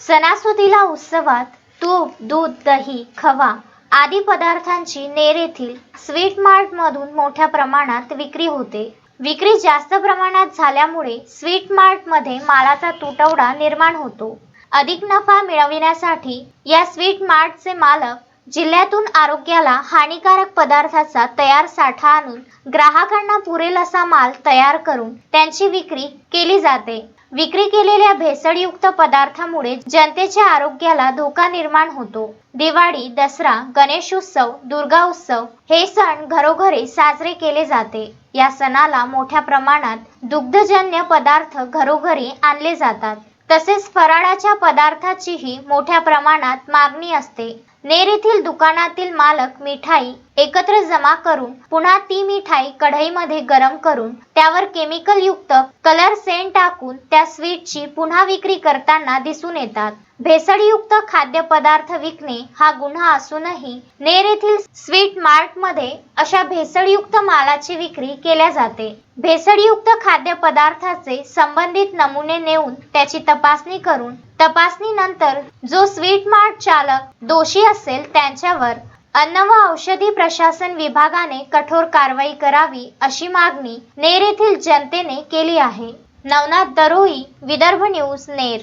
सणासुदीला उत्सवात तूप दूध दही खवा आदी पदार्थांची नेर येथील स्वीट मार्टमधून मोठ्या प्रमाणात विक्री होते. विक्री जास्त प्रमाणात झाल्यामुळे स्वीट मार्टमध्ये मालाचा तुटवडा निर्माण होतो. अधिक नफा मिळविण्यासाठी या स्वीट मार्टचे मालक जिल्ह्यातून आरोग्याला हानिकारक पदार्थाचा तयार साठा आणून ग्राहकांना पुरेल असा माल तयार करून त्यांची विक्री केली जाते. विक्री केलेल्या भेसळयुक्त पदार्थामुळे जनतेच्या आरोग्याला धोका निर्माण होतो. दिवाळी दसरा गणेश उत्सव दुर्गा उत्सव हे सण घरोघरी साजरे केले जाते. या सणाला मोठ्या प्रमाणात दुग्धजन्य पदार्थ घरोघरी आणले जातात. तसेच फराळाच्या पदार्थाचीही मोठ्या प्रमाणात मागणी असते. नेर येथील दुकानातील मालक मिठाई एकत्र जमा करून पुन्हा ती मिठाई कढईमध्ये गरम करून त्यावर केमिकल युक्त कलर सेंट टाकून त्या स्वीटची पुन्हा विक्री करताना दिसून येतात. भेसळयुक्त खाद्यपदार्थ विकणे हा गुन्हा असूनही नेर येथील स्वीट मार्टमध्ये अशा भेसळयुक्त मालाची विक्री केल्या जाते. भेसळयुक्त खाद्यपदार्थाचे संबंधित नमुने नेऊन त्याची तपासणी करून तपासणीनंतर जो स्वीट मार्ट चालक दोषी असेल त्यांच्यावर अन्न व औषधी प्रशासन विभागाने कठोर कारवाई करावी अशी मागणी नेर येथील जनतेने केली आहे. नवनाथ दरोई विदर्भ न्यूज नेर.